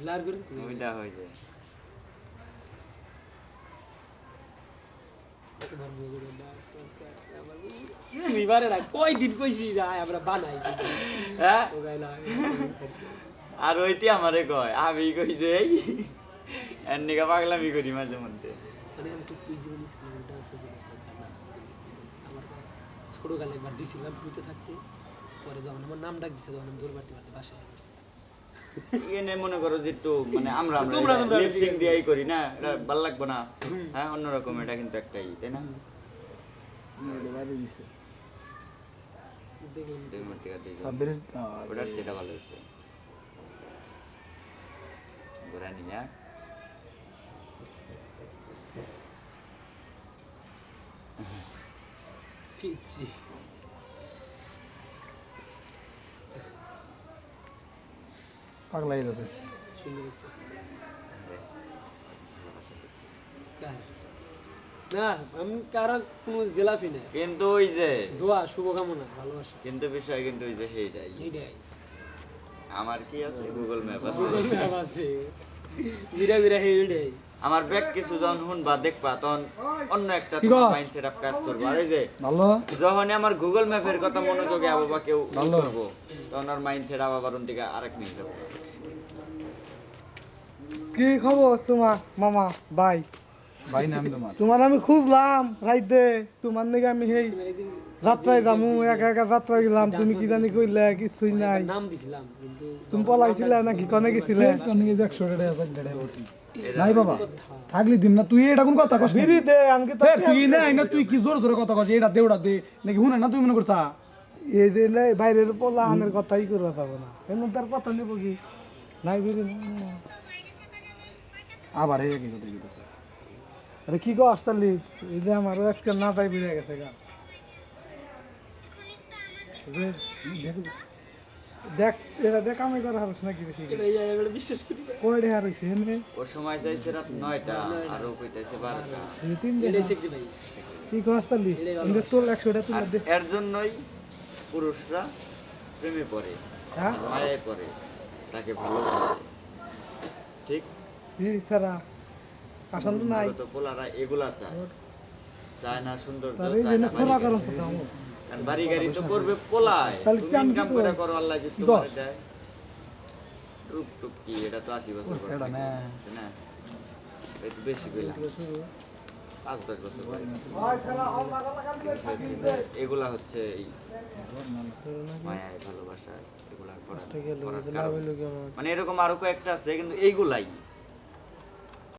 Blur ওইটা হয়ে যায়। আর ওইতে আমারে কয় আমি কই যে এই এর নিকা পাগলামি করি মাঝে মধ্যে। ছোটকালে একবার দিছিলাম পুঁতে থাকতে। পরে যখন আমার নাম ডাক দিছে তখন আমি দৌড় মারতে মারতে বাসায়। এনে মনে করো যে একটু মানে আমরা তোমরা- তোমরা লিপসিং দিয়েই করি না এটা ভালো লাগবে না। হ্যাঁ অন্যরকম এটা কিন্তু একটাই তাই না? ওটার সেটা ভালো হয়েছে। ঘোরা নিয়া পিচ্ছি পাগলা যাচ্ছে সুন্দর হয়েছে কার? না আমি কারও কোনো জেলাসই না কিন্তু ওই যে দোয়া শুভকামনা ভালোবাসা। কিন্তু বিষয় কিন্তু ওই যে সেইটাই। এইটাই আমার কি আছে? গুগল ম্যাপ আছে। গুগল ম্যাপ আছে। বিরা বিরা আমার ব্যাগ কিছু যখন শুনবা দেখবা তখন অন্য একটা মাইন্ড সেট কাজ করব। আর এই যে ভালো। যখন আমার গুগল ম্যাপের কথা মনোযোগে আবো বা কেউ। করব তখন আর মাইন্ড সেট আবার থেকে আরেক মিনিট যাব কি খবর তোমার মামা ভাই? ভাই নাম তোমার? তোমার আমি খুঁজলাম রাইতে। তোমার নাকি আমি সেই যাত্রায় যামু একা একা যাত্রায় গেলাম। তুমি কি জানি কইলে কিছুই নাই। নাম দিছিলাম কিন্তু তুমি পলাইছিলে নাকি কনে গেছিলে? নিয়ে যাক শোটা আছে ডেড়ে বসি নাই বাবা থাকলি দিন না। তুই এটা কোন কথা কস ফিরি দে আমি কি এ, তুই না না তুই কি জোর জোরে কথা কস? এটা দে ওটা দে। নাকি হুনে না তুই মনে করতা? এই দিলে বাইরের পোলা আনের কথাই করবা পাবো না। কেন তার কথা নিব কি? নাই ফিরি আবার একই কথা কইতাছে। আরে কি গো আসতালি এই যে আমার আজকে না বেরিয়ে গেছে গা। দেখ এটা দেখ আমি করা হারস নাকি বেশি বিশ্বাস করি ওর সময় চাইছে রাত নয়টা আর ও কইতাছে বারোটা। এই তিন ভাই। কি গো আসতালি কিন্তু তোর একশোটা আর তুলে দে। এর জন্যই পুরুষরা প্রেমে পড়ে হ্যাঁ? মায়ায় পড়ে তাকে ভালোবাসে। ঠিক? তো এগুলা চায়। চায় না সৌন্দর্য চায় না খোলা বাড়ি করুন গাড়ি। তো কারণ বাড়ি গাড়ি তো করবে পোলায়। তুমি ইনকাম করে করো? আল্লাহ যে তোমার দেয়। টুপ টুপ কি এটা তো আশি বছর পর না। তাই না? এই তো বেশি কইলাম পাঁচ দশ বছর হচ্ছে এগুলা হচ্ছে এই মায়ায় এগুলা। মানে এরকম আরও কয়েকটা আছে কিন্তু এইগুলাই